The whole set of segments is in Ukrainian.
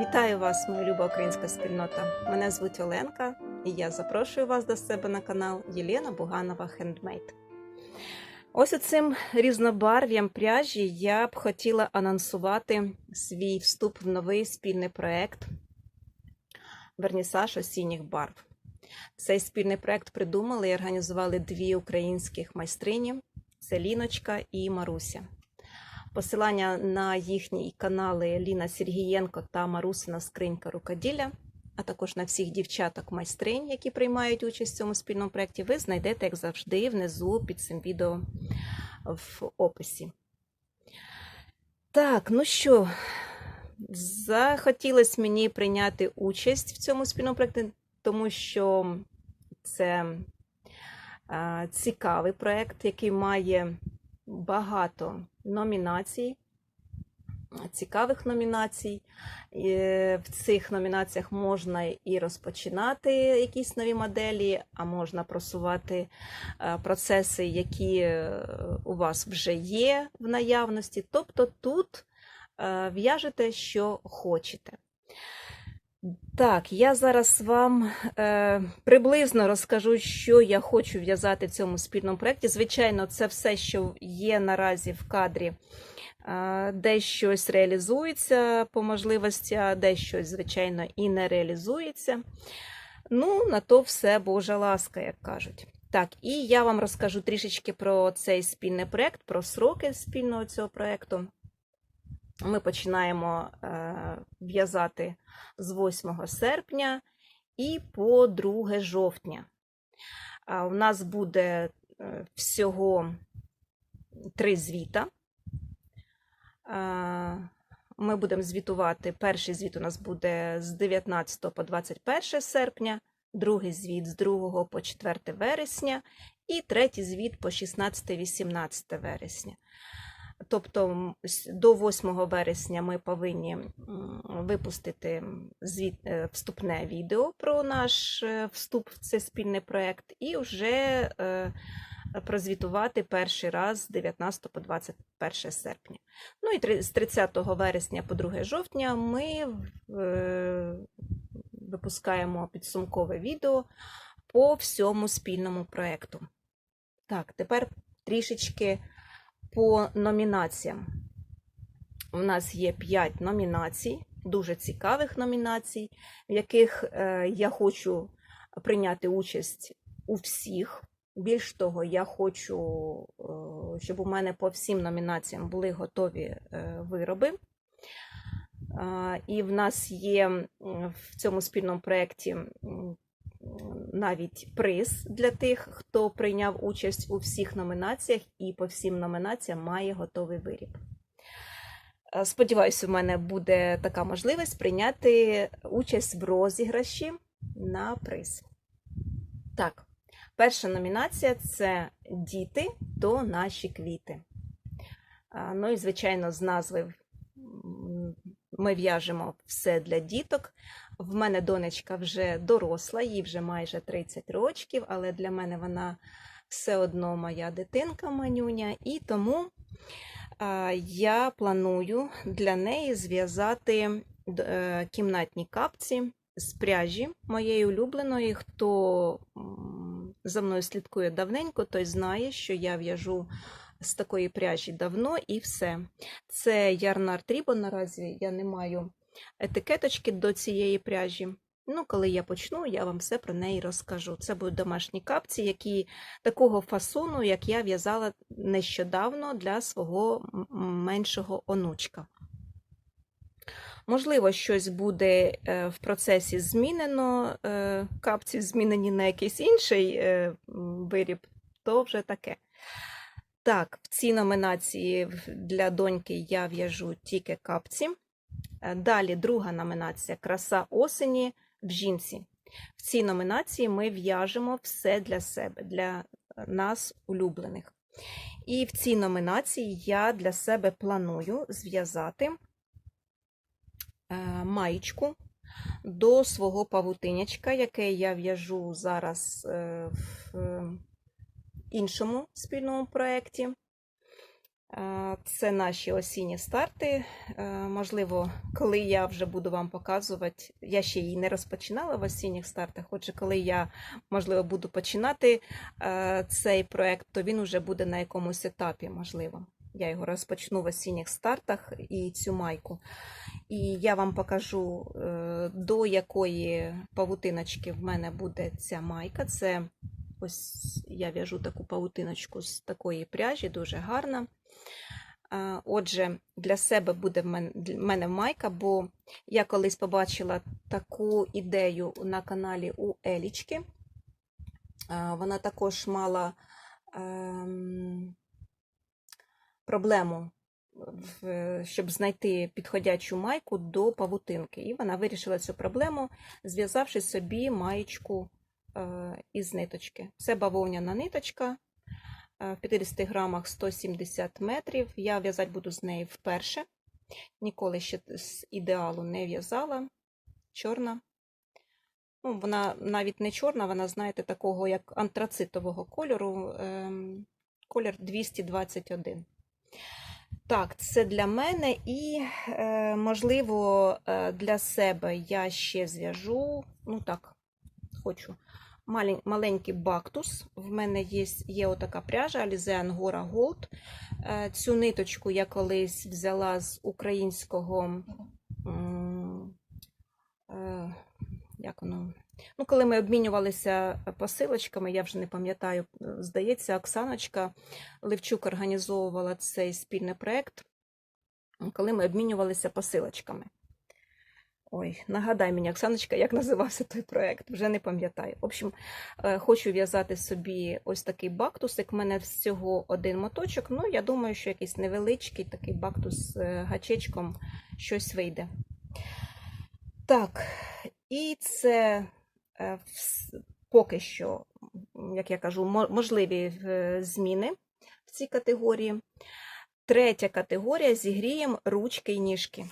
Вітаю вас, моя люба українська спільнота. Мене звуть Оленка, і я запрошую вас до себе на канал Єлена Буганова Хендмейд. Ось цим різнобарв'ям пряжі я б хотіла анонсувати свій вступ в новий спільний проект Вернісаж осінніх барв. Цей спільний проект придумали і організували дві українських майстрині: це Ліночка і Маруся. Посилання на їхні канали Ліна Сергієнко та Марусина Скринька Рукоділля, а також на всіх дівчаток майстринь, які приймають участь в цьому спільному проєкті, ви знайдете, як завжди, внизу під цим відео в описі. Так, ну що, захотілося мені прийняти участь в цьому спільному проєкті, тому що це цікавий проєкт, який має багато номінацій, цікавих номінацій. В цих номінаціях можна і розпочинати якісь нові моделі, а можна просувати е, процеси, які е, у вас вже є в наявності. Тобто тут е, в'яжете, що хочете. Так, я зараз вам е, приблизно розкажу, що я хочу в'язати в цьому спільному проєкті. Звичайно, це все, що є наразі в кадрі, е, де щось реалізується по можливості, а де щось, звичайно, і не реалізується. Ну, на то все Божа ласка, як кажуть. Так, і я вам розкажу трішечки про цей спільний проєкт, про сроки спільного цього проєкту. Ми починаємо е, в'язати з 8 серпня і по 2 жовтня. У нас буде е, всього три звіта. Ми будемо звітувати. Перший звіт у нас буде з 19 по 21 серпня, другий звіт з 2 по 4 вересня, і третій звіт по 16-18 вересня. Тобто до 8 вересня ми повинні випустити звіт, е, вступне відео про наш е, вступ в цей спільний проєкт і вже е, прозвітувати перший раз з 19 по 21 серпня. Ну і з 30 вересня по 2 жовтня ми випускаємо підсумкове відео по всьому спільному проєкту. Так, тепер трішечки по номінаціям. У нас є 5 номінацій, дуже цікавих номінацій, в яких е, я хочу прийняти участь у всіх. Більш того, я хочу, е, щоб у мене по всім номінаціям були готові е, вироби. І в нас є в цьому спільному проєкті навіть приз для тих, хто прийняв участь у всіх номінаціях і по всім номінаціям має готовий виріб. Е, Сподіваюся, у мене буде така можливість прийняти участь в розіграші на приз. Так, перша номінація це діти то наші квіти. Ну і, звичайно, з назви ми в'яжемо все для діток. В мене донечка вже доросла, їй вже майже 30 років, але для мене вона все одно моя дитинка манюня, і тому я планую для неї зв'язати е, кімнатні капці з пряжі моєї улюбленої. Хто за мною слідкує давненько, той знає, що я в'яжу з такої пряжі давно і все. Це ярнар Трібо. Наразі я не маю етикеточки до цієї пряжі. Ну, коли я почну, я вам все про неї розкажу. Це будуть домашні капці, які такого фасону, як я в'язала нещодавно для свого меншого онучка. Можливо, щось буде е, в процесі змінено, е, капці змінені на якийсь інший е, виріб, то вже таке. Так, в цій номінації для доньки я в'яжу тільки капці. Е, далі друга номінація Краса осені в жінці. В цій номінації ми в'яжемо все для себе, для нас улюблених. І в цій номінації я для себе планую зв'язати е, маєчку до свого павутинячка, яке я в'яжу зараз е, в іншому спільному проєкті. Це наші осінні старти. Е, Можливо, коли я вже буду вам показувати, я ще її не розпочинала в осінніх стартах. Отже, коли я, можливо, буду починати е, цей проект, то він вже буде на якомусь етапі, можливо. Я його розпочну в осінніх стартах і цю майку. І я вам покажу, е, до якої павутиночки в мене буде ця майка. Це ось я в'яжу таку павутиночку з такої пряжі, дуже гарна. Отже, для себе буде в мене майка, бо я колись побачила таку ідею на каналі у Елічки. Вона також мала ем, проблему, щоб знайти підходячу майку до павутинки. І вона вирішила цю проблему, зв'язавши собі маєчку е, із ниточки. Це бавовняна ниточка. Е, В 50 грамах 170 метрів. Я в'язати буду з неї вперше. Ніколи ще з ідеалу не в'язала. Чорна. Ну, вона навіть не чорна, вона, знаєте, такого як антрацитового кольору. ем, Колір 221. Так, це для мене і, е, можливо, е, для себе я ще зв'яжу. Ну так, хочу. Малень- Маленький бактус. В мене є, є отака пряжа Alize Angora Gold. Е, Цю ниточку я колись взяла з українського. е, Як воно? Ну, коли ми обмінювалися посилочками, я вже не пам'ятаю, е, здається, Оксаночка Левчук організовувала цей спільний проєкт, коли ми обмінювалися посилочками. Ой, нагадай мені, Оксаночка, як називався той проєкт, вже не пам'ятаю. В общем, е, хочу в'язати собі ось такий бактусик. У мене всього один моточок. Ну, я думаю, що якийсь невеличкий такий бактус з е, гачечком щось вийде. Так, і це е, поки що, як я кажу, можливі зміни в цій категорії. Третя категорія зігріємо ручки і ніжки.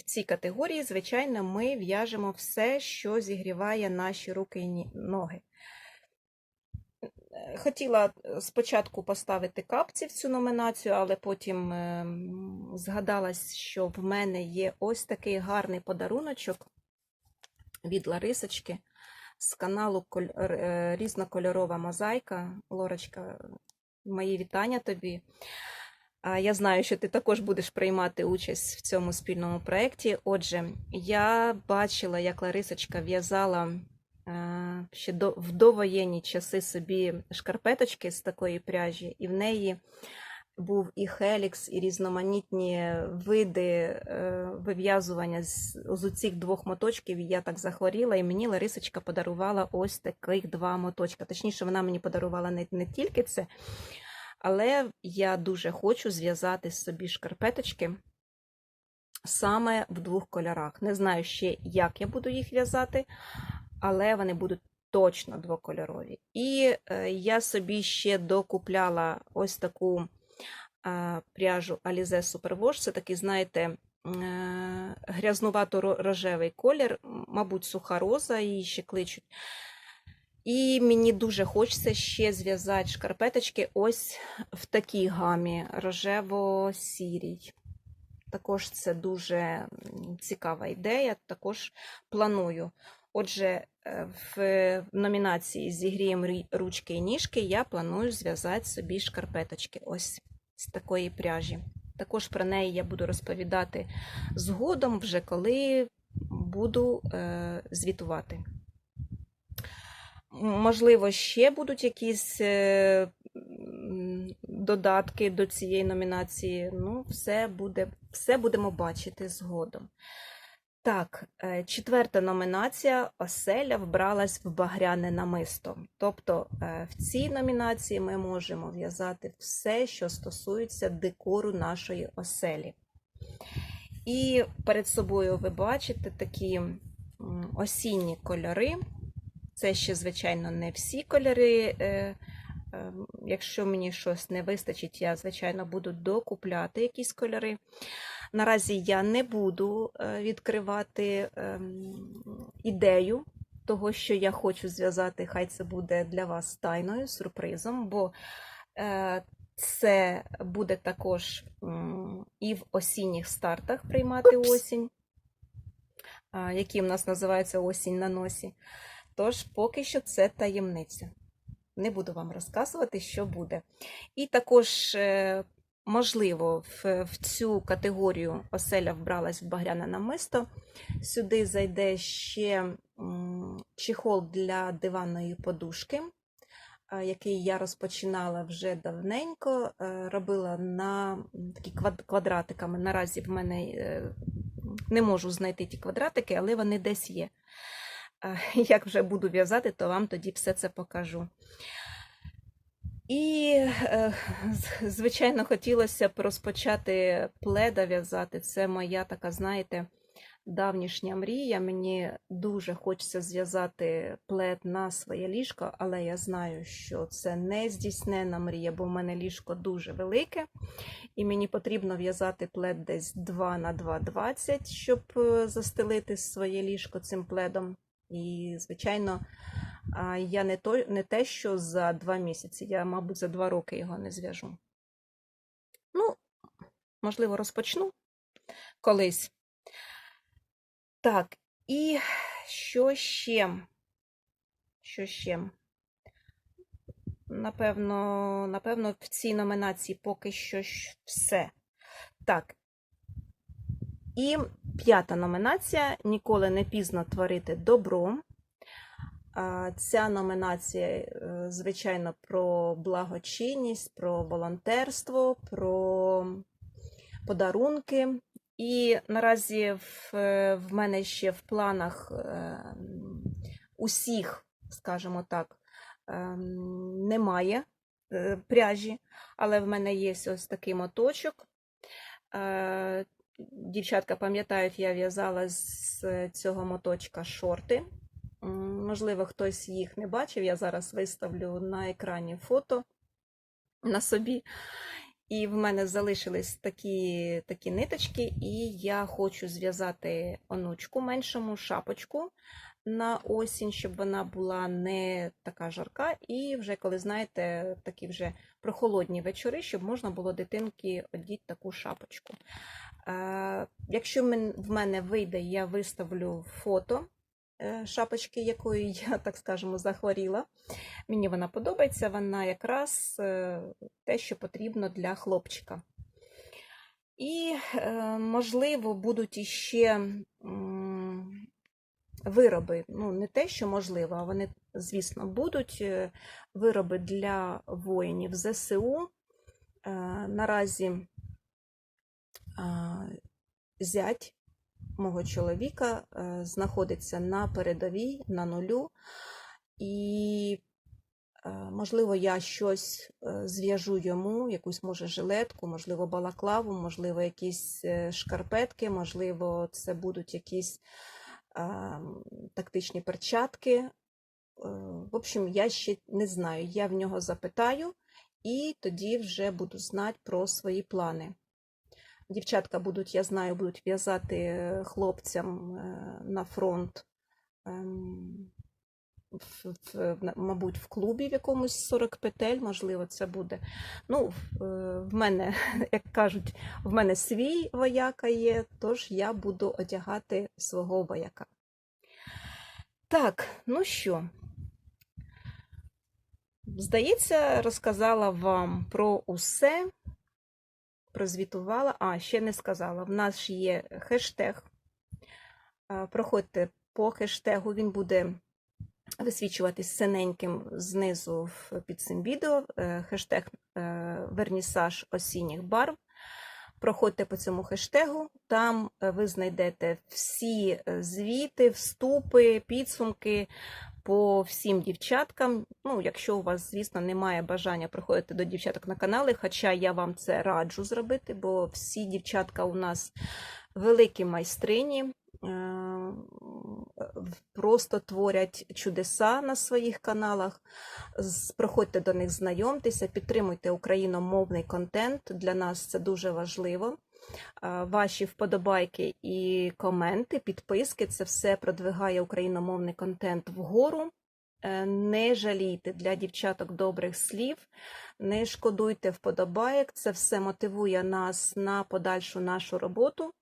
В цій категорії, звичайно, ми в'яжемо все, що зігріває наші руки і ноги. Е, Хотіла спочатку поставити капці в цю номінацію, але потім ем, згадалась, що в мене є ось такий гарний подаруночок від Ларисочки з каналу е, Різнокольорова мозаїка. Лорочка, мої вітання тобі. Я знаю, що ти також будеш приймати участь в цьому спільному проєкті. Отже, я бачила, як Ларисочка в'язала ще в довоєнні часи собі шкарпеточки з такої пряжі, і в неї був і хелікс, і різноманітні види е, вив'язування з, з цих двох моточків. Я так захворіла, і мені Ларисочка подарувала ось таких два моточка. Точніше, вона мені подарувала не, не тільки це, але я дуже хочу зв'язати собі шкарпеточки саме в двох кольорах. Не знаю ще, як я буду їх в'язати, але вони будуть точно двокольорові. І е, я собі ще докупляла ось таку е, пряжу Alize Superwash. Це такий, знаєте, е, грязнувато-рожевий колір, мабуть, суха роза, її ще кличуть. І мені дуже хочеться ще зв'язати шкарпеточки ось в такій гамі рожево-сірій. Також це дуже цікава ідея, також планую. Отже, е, в номінації Зігріємо рі- ручки і ніжки я планую зв'язати собі шкарпеточки ось з такої пряжі. Також про неї я буду розповідати згодом, вже коли буду е, звітувати. Можливо, ще будуть якісь е, додатки до цієї номінації. Ну, все, буде, все будемо бачити згодом. Так, е, четверта номінація Оселя вбралась в багряне намисто. Тобто е, в цій номінації ми можемо в'язати все, що стосується декору нашої оселі. І перед собою ви бачите такі осінні кольори. Це ще, звичайно, не всі кольори. е, е, Якщо мені щось не вистачить, я, звичайно, буду докупляти якісь кольори. Наразі я не буду е, відкривати ем, ідею того, що я хочу зв'язати. Хай це буде для вас тайною, сюрпризом, бо Це буде також і в осінніх стартах приймати осінь, які в нас називаються осінь на носі. Тож поки що це таємниця. Не буду вам розказувати, що буде. І також, е, можливо, в, в цю категорію оселя вбралась в багряне намисто. Сюди зайде ще чехол для диванної подушки, який я розпочинала вже давненько. е, Робила на такі квадратиками. Наразі в мене е, не можу знайти ті квадратики, але вони десь є. Як вже буду в'язати, то вам тоді все це покажу. І, е, звичайно, хотілося б розпочати пледа в'язати. Це моя така, знаєте, давнішня мрія. Мені дуже хочеться зв'язати плед на своє ліжко, але я знаю, що це не здійснена мрія, бо в мене ліжко дуже велике, і мені потрібно в'язати плед десь 2 на 2,20, щоб е, застелити своє ліжко цим пледом. І, звичайно, я не, то, не те, що за два місяці, я, мабуть, за два роки його не зв'яжу. Ну, можливо, розпочну колись. Так, і що ще? Що ще? Напевно, напевно, в цій номінації поки що все. Так. І п'ята номінація Ніколи не пізно творити добро. Ця номінація, е, звичайно, про благочинність, про волонтерство, про подарунки. І наразі в, е, в мене ще в планах е, усіх, скажімо так, ем, немає пряжі, але в мене є ось такий моточок. Дівчатка пам'ятають, я в'язала з цього моточка шорти. Можливо, хтось їх не бачив. Я зараз виставлю на екрані фото на собі. І в мене залишились такі, такі ниточки, і я хочу зв'язати онучку меншому шапочку на осінь, щоб вона була не така жарка. І вже, коли знаєте, такі вже прохолодні вечори, щоб можна було дитинки одіти таку шапочку. Е, Якщо в мене вийде, я виставлю фото е, шапочки, якою я, так скажемо, захворіла. Мені вона подобається, вона якраз е, те, що потрібно для хлопчика. І, можливо, будуть іще вироби. Ну, не те, що можливо, а вони, звісно, будуть вироби для воїнів ЗСУ. Наразі зять мого чоловіка е, знаходиться на передовій, на нулю, і, е, можливо, я щось е, зв'яжу йому, якусь, може, жилетку, можливо, балаклаву, можливо, якісь шкарпетки, можливо, це будуть якісь тактичні перчатки. В общем, я ще не знаю. Я в нього запитаю, і тоді вже буду знати про свої плани. Дівчатка будуть, я знаю, будуть в'язати е, хлопцям е, на фронт, в, мабуть, в клубі в якомусь 40 петель, можливо, це буде. Ну, е, в мене, як кажуть, в мене свій вояка є, тож я буду одягати свого вояка. Так, ну що, здається, розказала вам про усе прозвітувала. А, ще не сказала. В нас є хештег. Проходьте по хештегу, він буде висвічуватись синеньким знизу під цим відео. Е, Хештег е, вернісаж осінніх барв. Проходьте по цьому хештегу, там е, ви знайдете всі звіти, вступи, підсумки по всім дівчаткам. Ну, якщо у вас, звісно, немає бажання приходити до дівчаток на канали, хоча я вам це раджу зробити, бо всі дівчатка у нас великі майстрині, е, просто творять чудеса на своїх каналах. Приходьте до них, знайомтеся, підтримуйте україномовний контент. Для нас це дуже важливо. Ваші вподобайки і коменти, підписки це все продвигає україномовний контент вгору. Е, Не жалійте для дівчаток добрих слів, не шкодуйте вподобаєк. Це все мотивує нас на подальшу нашу роботу.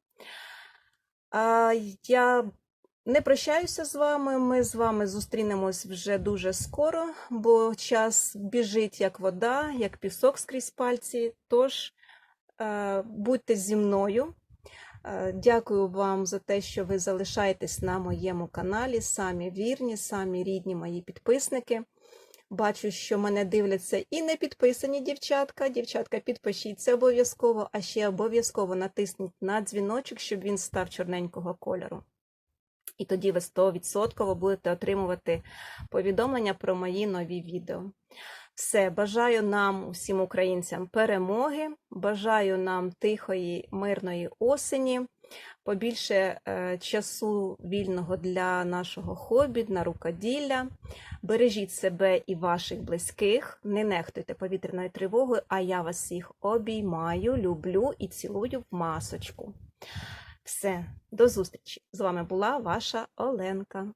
Я не прощаюся з вами. Ми з вами зустрінемось вже дуже скоро, бо час біжить як вода, як пісок скрізь пальці. Тож будьте зі мною. Е, Дякую вам за те, що ви залишаєтесь на моєму каналі. Самі вірні, самі рідні мої підписники. Бачу, що мене дивляться і не підписані дівчатка. Дівчатка, підпишіться обов'язково, а ще обов'язково натисніть на дзвіночок, щоб він став чорненького кольору. І тоді ви 100% будете отримувати повідомлення про мої нові відео. Все, бажаю нам, усім українцям, перемоги, бажаю нам тихої, мирної осені, побільше е, часу вільного для нашого хобі, на рукоділля. Бережіть себе і ваших близьких, не нехтуйте повітряною тривогою, а я вас всіх обіймаю, люблю і цілую в масочку. Все, до зустрічі! З вами була ваша Оленка.